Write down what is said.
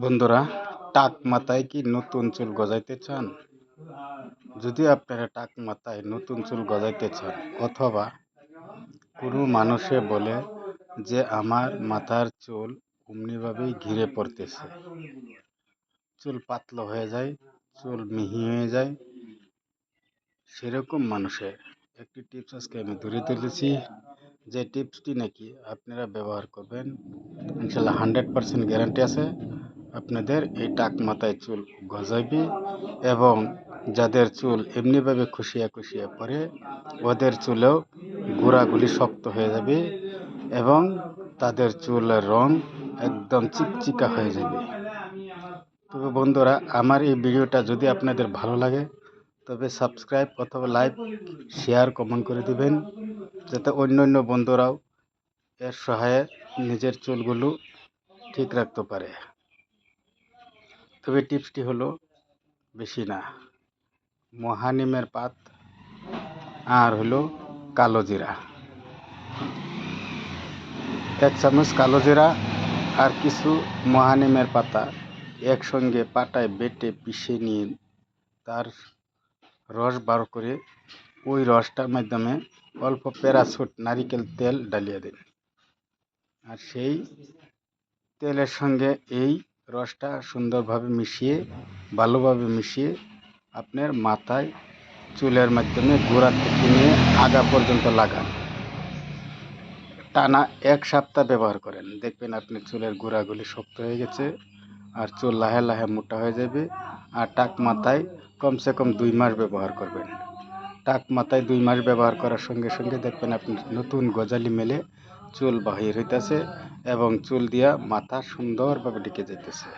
বন্ধুরা, টাক মাথায় কি নতুন চুল গজাইতে চান? যদি আপনারা টাক মাথায় নতুন চুল গজাইতে চান, অথবা কোনো মানুষে বলে যে আমার মাথার চুল অমনিভাবেই ঘিরে পড়তেছে। চুল পাতলা হয়ে যায়, চুল মিহি হয়ে যায়, সেরকম মানুষের একটি টিপস আজকে আমি ধরে তুলেছি। যে টিপসটি নাকি আপনারা ব্যবহার করবেন, ইনশাল্লাহ হান্ড্রেড পারসেন্ট গ্যারান্টি আছে। আপনাদের এই টাক মাথায় চুল গজাইবে এবং যাদের চুল এমনিভাবে খুশিয়া খুশিয়া পড়ে ওদের চুলেও গোড়াগুলি শক্ত হয়ে যাবে এবং তাদের চুলের রং একদম চিকচিকা হয়ে যাবে। তবে বন্ধুরা, আমার এই ভিডিওটা যদি আপনাদের ভালো লাগে, তবে সাবস্ক্রাইব অথবা লাইক, শেয়ার, কমেন্ট করে দিবেন। যাতে অন্য অন্য বন্ধুরাও এর সহায়ে নিজের চুলগুলো ঠিক রাখতে পারে। তবে টিপসটি হলো, বেশি না। মহানিমের পাত আর হলো কালো জিরা। এক চামচ কালো জিরা আর কিছু মহানিমের পাতা একসঙ্গে পাটায় বেটে পিষে নিয়ে তার রস বার করে ওই রসটার মাধ্যমে অল্প প্যারাসুট, নারিকেল তেল ডালিয়ে দিন আর সেই তেলের সঙ্গে এই রসটা সুন্দরভাবে মিশিয়ে, ভালোভাবে মিশিয়ে আপনার মাথায় চুলের মাধ্যমে গোড়া থেকে নিয়ে আগা পর্যন্ত লাগান। টানা এক সপ্তাহ ব্যবহার করেন। দেখবেন আপনার চুলের গোড়াগুলি শক্ত হয়ে গেছে আর চুল লাহে লাহে মোটা হয়ে যাবে আর টাক মাথায় কমসে কম দুই মাস ব্যবহার করবেন। টাক মাথায় দুই মাস ব্যবহার করার সঙ্গে সঙ্গে দেখবেন আপনি নতুন গজালি মেলে চুল বাহির হইতেছে এবং চুল দিয়া মাথা সুন্দরভাবে ঢেকে যেতেছে